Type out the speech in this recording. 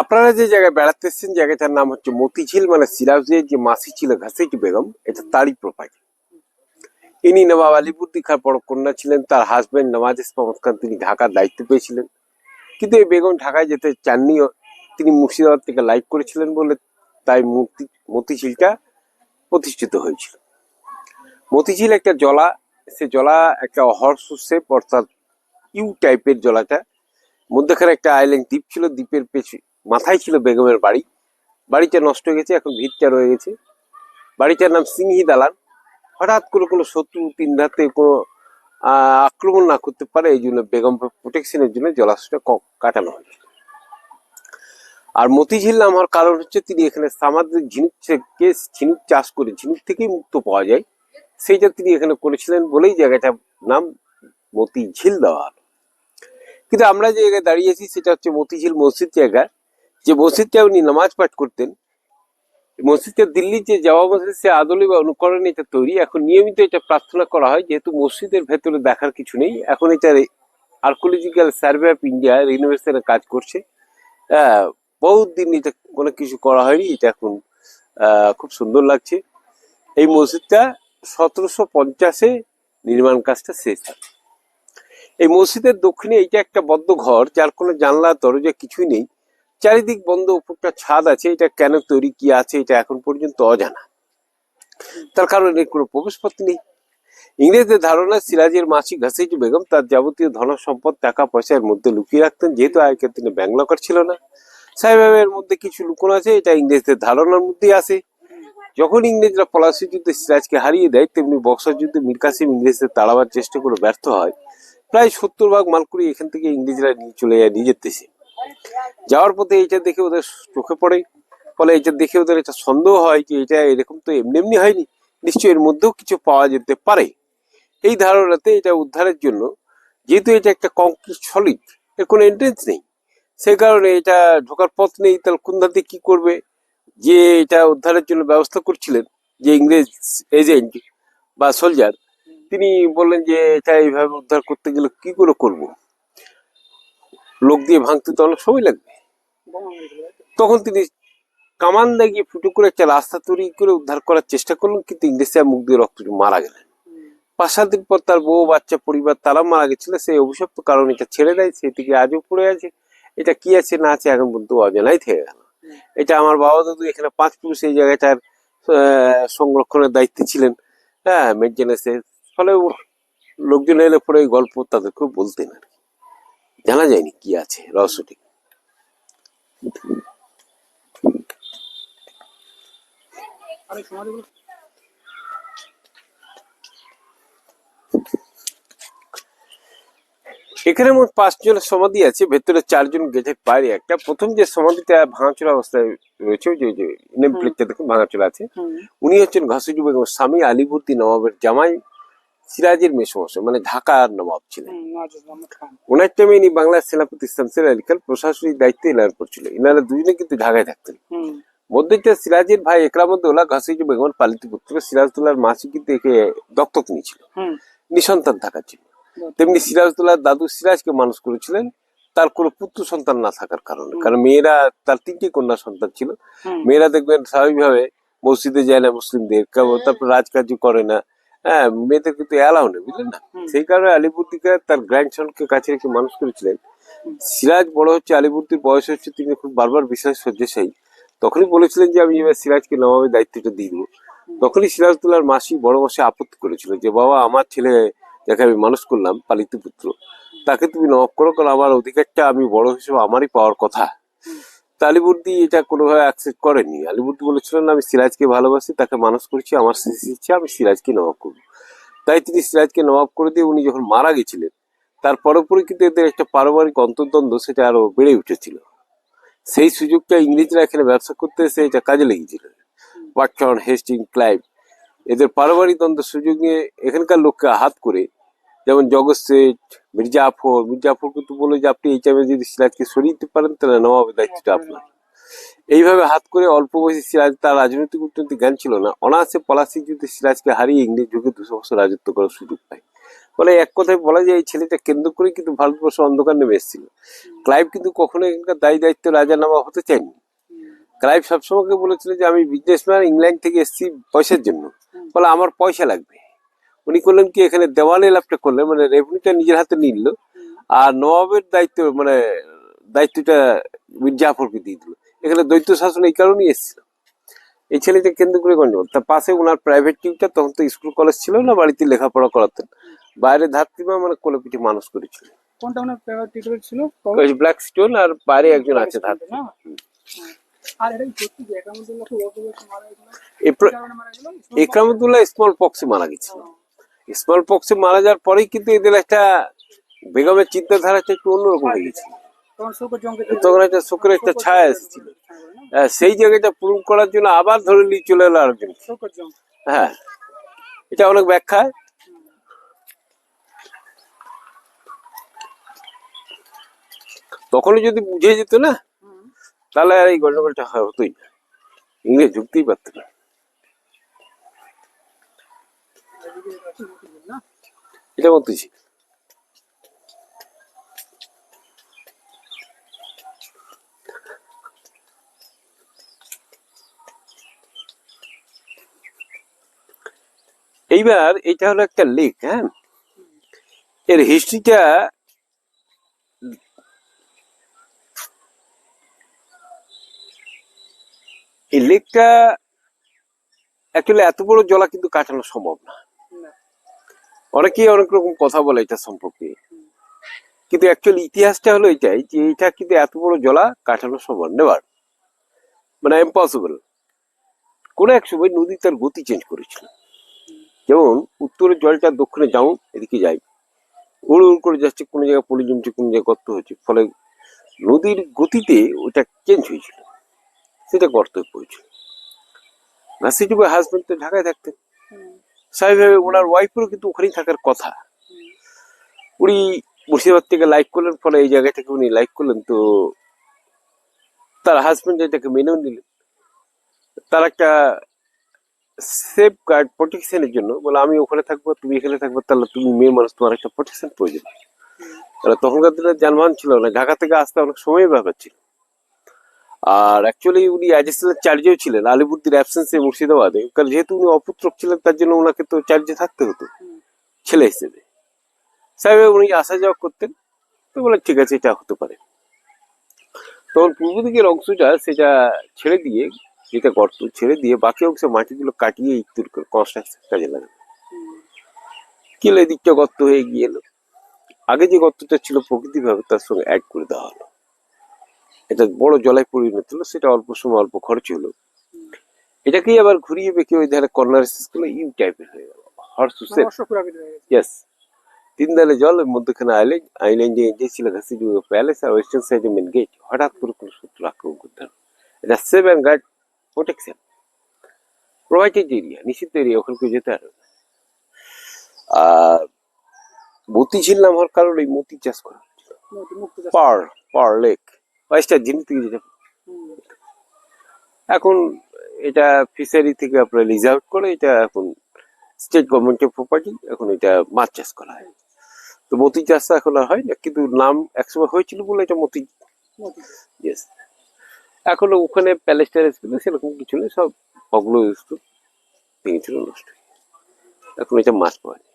আপনারা যে জায়গায় বেড়াতে এসেছেন জায়গাটার নাম হচ্ছে মতিঝিল মানে সিরাজের যে মাসি ছিল ঘাসেটি বেগম, এটা তারই প্রপার্টি ইনি নবাব আলিপুর খার বড় কন্যা ছিলেন, তার হাজবেন্ড নওয়াজ ইসলামত খান তিনি ঢাকার দায়িত্ব পেয়েছিলেন। কিন্তু এই বেগম ঢাকায় যেতে চাননি তিনি মুর্শিদাবাদ থেকে লাইভ করেছিলেন বলে তাই মূর্তি মতিঝিলটা প্রতিষ্ঠিত হয়েছিল। মতিঝিল একটা জলা, সে জলা একটা শেপ অর্থাৎ ইউ টাইপের জলাটা। মধ্যখানে একটা আইল্যান্ড দ্বীপ ছিল, দ্বীপের পেছু মাথায় ছিল বেগমের বাড়ি। বাড়িটা নষ্ট হয়ে গেছে, এখন ভিতটা রয়ে গেছে। বাড়িটার নাম সিংহি দালান। হঠাৎ করে কোনো শত্রু তিন ধাতে কোনো আক্রমণ না করতে পারে, এই জন্য বেগম প্রোটেকশনের জন্য জলাশয়টা কাটানো হয়েছে আর মতিঝিল নাম হওয়ার কারণ হচ্ছে তিনি এখানে সামাজিক ঝিনুক থেকে ঝিনুক চাষ করে, ঝিনুক থেকেই মুক্ত পাওয়া যায়। সেইটা তিনি এখানে করেছিলেন বলেই জায়গাটার নাম মতিঝিল দেওয়া কিন্তু আমরা যে জায়গায় দাঁড়িয়েছি সেটা হচ্ছে মতিঝিল মসজিদ জায়গা। যে মসজিদটা উনি নামাজ পাঠ করতেন মসজিদটা দিল্লির যে জামা মসজিদ সে আদলে বা অনুকরণে এটা তৈরি। এখন নিয়মিত এটা প্রার্থনা করা হয়, যেহেতু মসজিদের ভেতরে দেখার কিছু নেই। এখন এটা আর্কোলজিক্যাল সার্ভে অফ ইন্ডিয়া রিনোভেশনের কাজ করছে। বহুত দিন এটা কোনো কিছু করা হয়নি, এটা এখন খুব সুন্দর লাগছে। এই মসজিদটা সতেরোশো পঞ্চাশে নির্মাণ কাজটা শেষ হয়। এই মসজিদের দক্ষিণে এইটা একটা বদ্ধ ঘর, যার কোনো জানলা দরজা কিছুই নেই। চারিদিক বন্ধ, উপরটা ছাদ আছে, এটা কেন তৈরি, কি আছে, এটা এখন পর্যন্ত অজানা। তার কারণ এর কোনো প্রবেশপথ নেই। ইংরেজদের ধারণা, সিরাজের মাসি ঘাসিজু বেগম তার যাবতীয় ধন সম্পদ, টাকা পয়সার মধ্যে লুকিয়ে রাখতেন, যেহেতু আগের দিনে ব্যাংক লকার ছিল না। সাহেবের মধ্যে কিছু লুকোনো আছে, এটা ইংরেজদের ধারণার মধ্যেই আছে। যখন ইংরেজরা পলাশি যুদ্ধে সিরাজকে হারিয়ে দেয়, তেমনি বক্সার যুদ্ধে মীর কাসিম ইংরেজদের তাড়াবার চেষ্টা করে ব্যর্থ হয়। প্রায় সত্তর ভাগ মালকুড়ি এখান থেকে ইংরেজরা নিয়ে চলে যায় নিজের দেশে। যাওয়ার পথে এটা দেখে ওদের চোখে পড়ে। ফলে এটা দেখে ওদের একটা সন্দেহ হয় যে এটা এরকম তো এমনি এমনি হয়নি। নিশ্চয়ই এর মধ্যেও কিছু পাওয়া যেতে পারে। এই ধারণাতে এটা উদ্ধারের জন্য যেহেতু এটা একটা কংক্রিট সলিড এর কোনো এন্ট্রেন্স নেই। সে কারণে এটা ঢোকার পথ নেই, তাহলে কোন ধাতে কি করবে? যে এটা উদ্ধারের জন্য ব্যবস্থা করছিলেন যে ইংরেজ এজেন্ট বা সোলজার তিনি বললেন যে এটা এইভাবে উদ্ধার করতে গেলে কি করে করব? লোক দিয়ে ভাঙতে তো অনেক সময় লাগবে। তখন তিনি কামান দাগিয়ে ফুটো করে একটা রাস্তা তৈরি করে উদ্ধার করার চেষ্টা করলেন, কিন্তু ইংরেজরা মুখ দিয়ে রক্ত মারা গেলেন। পাঁচ সাত দিন পর তার বউ, বাচ্চা, পরিবার তারা মারা গেছিল। সেই অভিশপ্ত কারণ এটা ছেড়ে দেয় সেটিকে আজও পড়ে আছে। এটা কি আছে, না আছে, এখন পর্যন্ত অজানাই থেকে গেল। এটা আমার বাবা দাদু এখানে পাঁচ পুরুষ এই জায়গাটার সংরক্ষণের দায়িত্বে ছিলেন। হ্যাঁ মেনটেন্যান্সে ফলে লোকজন এলে পরে গল্প তাদেরকেও বলতেন আর। জানা যায়নি কি আছে রহস্যটি। এখানে মোট পাঁচজনের সমাধি আছে ভেতরে চারজন গেটের বাইরে। একটা প্রথম যে সমাধিটা ভাঙাচোরা অবস্থায় রয়েছে ওই যে যে নেম প্লেটটা দেখুন ভাঙাচোরা আছে। উনি হচ্ছেন ঘাসুজু বেগম স্বামী আলিবর্দী নবাবের জামাই। সিরাজের মেসমশাই মানে ঢাকার নবাব ছিলেন। ওনার টাইমে ইনি বাংলার সেনাপতি শামসের আলী খান প্রশাসনিক দায়িত্বে এনার করছিল ইনারা দুজনে কিন্তু ঢাকায় থাকতেন। মধ্যে সিরাজের ভাই একরামুদ্দৌলা ঘাসিজু বেগম পালিত পুত্র সিরাজদৌলার মাসি কিন্তু একে দত্তক নিয়েছিল নিঃসন্তান থাকার জন্য। তেমনি সিরাজদৌলার দাদু সিরাজকে মানুষ করেছিলেন। তার কোনো পুত্র সন্তান না থাকার কারণে। কারণ মেয়েরা তার তিনটি কন্যা সন্তান ছিল। মেয়েরা দেখবেন স্বাভাবিকভাবে মসজিদে যায় না মুসলিমদের। তারপর রাজকার্য করে না। হ্যাঁ মেয়েদের কিন্তু অ্যালাউ নেই বুঝলেন না? সেই কারণে আলিপুরদিকে তার গ্র্যান্ডসনকে কাছে রেখে মানুষ করেছিলেন। সিরাজ বড় হচ্ছে আলিপুরদির বয়স হচ্ছে তিনি খুব বারবার বিশ্বাস শয্যাশায়ী তখনই বলেছিলেন যে আমি এবার সিরাজকে নবাবের দায়িত্বটা দিয়ে দেবো। তখনই সিরাজদুল্লার মাসি বড় মাসে আপত্তি করেছিল যে বাবা আমার ছেলে যাকে আমি মানুষ করলাম পালিত পুত্র তাকে তুমি নবাব করো কারণ আমার অধিকারটা আমি বড় হিসেবে আমারই পাওয়ার কথা। আলিবর্দি এটা কোনোভাবে অ্যাকসেপ্ট করেনি। আলিবর্দি বলেছিলেন আমি সিরাজকে ভালোবাসি, তাকে মানুষ করছি, আমার শেষ ইচ্ছা, আমি সিরাজকে নবাব করব। তাই তিনি সিরাজকে নবাব করে দিয়ে উনি যখন মারা গেছিলেন, তার পরপরই কিন্তু এদের একটা পারিবারিক অন্তর্দ্বন্দ্ব সেটা আরও বেড়ে উঠেছিল। সেই সুযোগটা ইংরেজরা এখানে ব্যবসা করতে এসে এটা কাজে লেগেছিল। ওয়াটসন হেস্টিং, ক্লাইভ, এদের পারিবারিক দ্বন্দ্বের সুযোগ নিয়ে এখানকার লোককে হাত করে যেমন জগৎ শেঠ মির্জাফর মির্জাফর কিন্তু বলে যে আপনি এই টাইমে যদি সিরাজকে সরিয়ে দিতে পারেন তাহলে নবাবের দায়িত্বটা আপনার। এইভাবে হাত করে অল্প বয়সী সিরাজ তার রাজনৈতিক কূটনৈতিক জ্ঞান ছিল না। অনায়াসে পলাশি যুদ্ধে সিরাজকে হারিয়ে ইংরেজ যুগে দুশো বছর রাজত্ব করার সুযোগ পায়। বলে এক কথায় বলা যায় এই ছেলেটা কেন্দ্র করে কিন্তু ভারতবর্ষ অন্ধকার নেমে এসেছিল। ক্লাইভ কিন্তু কখনো এখানকার দায়ী দায়িত্ব রাজানামা হতে চায়নি। ক্লাইভ সবসময় বলেছিল যে আমি বিজনেসম্যান ইংল্যান্ড থেকে এসেছি পয়সার জন্য। বলে আমার পয়সা লাগবে। উনি করলেন কি এখানে দেওয়ালে লাভটা করলেন মানে রেভিনিউটা নিজের হাতে নিল আর নবাবের দায়িত্ব মানে দায়িত্বটা মীর জাফরকে দিয়ে দিল। এখানে দ্বৈত শাসন এই কারণেই এসেছিল। এই ছেলেটা কেন্দ্র করে গঞ্জল তার পাশে ওনার প্রাইভেট টিউটার তখন তো স্কুল কলেজ ছিল না বাড়িতে লেখাপড়া করাতেন। বাইরে ধাত্রীমা মানে কোলে পিঠে মানুষ করেছিল। কোনটা ওনার ফেভারিট টিউটর ছিল? ব্ল্যাক স্টোন আর বাইরে একজন আছে ধাত্রী। না? আর এটা সত্যি যে একামতুল্লাহ খুব অল্প বয়সে মারা গেছিল। এপ্র- কি কারণে মারা গেল? একরামতুল্লাহ স্মল পক্সে মারা গেছিল। স্মল পক্সে মারা যাওয়ার পরেই কিন্তু এদের একটা বেগমের চিন্তাধারাটা একটু অন্যরকম হয়ে গেছিল তখন একটা শোকের একটা ছায়া এসেছিল। আহ, সেই জায়গাটা পূরণ করার জন্য আবার ধরে নিয়ে চলে এলো আরেকজন। হ্যাঁ এটা অনেক ব্যাখ্যা। তখনই যদি বুঝে যেত না তাহলে আর এই গন্ডগোলটা হতোই না। ইংরেজ ঢুকতেই পারতো না না এটা বলতেছি। এইবার এটা হলো একটা লেক হ্যাঁ? এর হিস্ট্রিটা এই লেকটা অ্যাকচুয়ালি এত বড় জলা কিন্তু কাটানো সম্ভব না না। অনেকেই অনেক রকম কথা বলে এটা সম্পর্কে। কিন্তু অ্যাকচুয়ালি ইতিহাসটা হলো এটাই যে এটা কিন্তু এত বড় জলা কাটানো সম্ভব নেবার। মানে ইম্পসিবল কোন এক সময় নদী তার গতি চেঞ্জ করেছিল। যেমন উত্তরের জলটা দক্ষিণে যাও, এদিকে যাই। উড় উড় করে যাচ্ছে, কোনো জায়গায় পলি জমছে, কোনো জায়গায় গর্ত হচ্ছে। ফলে নদীর গতিতে ওটা চেঞ্জ হয়েছিল। সেটা গর্ত পড়েছিল। নাসিটুকু হাজবেন্ড তো ঢাকায় থাকতেন। স্বাভাবিকভাবে ওনার ওয়াইফেরও কিন্তু ওখানেই থাকার কথা। উনি মুর্শিদাবাদ থেকে লাইক করলেন, ফলে এই জায়গাটাকে উনি লাইক করলেন। তো তার হাজবেন্ড এটাকে মেনেও নিলেন। তার একটা সেফ গার্ড প্রোটেকশনের জন্য বলে, আমি ওখানে থাকব, তুমি এখানে থাকব, তাহলে তুমি মেয়ে মানুষ, তোমার একটা প্রোটেকশন প্রয়োজন। তখনকার দিনে যানবাহন ছিল না, ঢাকা থেকে আসতে অনেক সময় ব্যাপার ছিল আর অ্যাকচুয়ালি উনি অ্যাডিশনাল চার্জেও ছিলেন আলিপুরদির অ্যাবসেন্সে মুর্শিদাবাদে। কারণ যেহেতু উনি অপুত্রক ছিলেন তার জন্য ওনাকে তো চার্জে থাকতে হতো। ছেলে হিসেবে। সাহেব উনি আসা যাওয়া করতেন তো বলে ঠিক আছে এটা হতে পারে। তখন পূর্ব দিকের অংশটা সেটা ছেড়ে দিয়ে যেটা গর্ত ছেড়ে দিয়ে বাকি অংশ মাটিগুলো কাটিয়ে ইত্তুর কনস্ট্রাকশন কাজে লাগানো কিলো এদিকটা গর্ত হয়ে গিয়ে এলো। আগে যে গর্তটা ছিল প্রকৃতিভাবে তার সঙ্গে অ্যাড করে দেওয়া হলো। এটা বড় জলায় পরিণত হলো সেটা অল্প সময় অল্প খরচ হলো। এটাকেই আবার ঘুরিয়ে বেঁকে ওই ধারে কর্নারগুলো ইউ টাইপের হয়ে গেল। হর্স ইয়েস তিন দালে জল মধ্যখানে আইল্যান্ড আইল্যান্ড যে ছিল ঘাসিডু প্যালেস আর ওয়েস্টার্ন সাইডে মেন গেট হঠাৎ করে কোনো শত্রু আক্রমণ করতে হবে এটা save and guard protection. Provided area নিষিদ্ধ এরিয়া ওখানে কেউ যেতে পারবে। আর মতিঝিল নাম হওয়ার কারণে মতি চাষ করা। পার পার লেক। ওয়েস্টার জিনিস থেকে যেটা এখন এটা ফিশারি থেকে আপনার লিজ আউট করে এটা এখন স্টেট গভর্নমেন্টের প্রপার্টি এখন এটা মাছ চাষ করা হয়। তো মতি চাষটা এখন আর হয় না কিন্তু নাম একসময় হয়েছিল বলে এটা মতি। ইয়েস এখন ওখানে প্যালেস ট্যালেস সেরকম কিছু নেই সব ওগুলো ভেঙেছিল নষ্ট। এখন এটা মাছ পাওয়া যায়।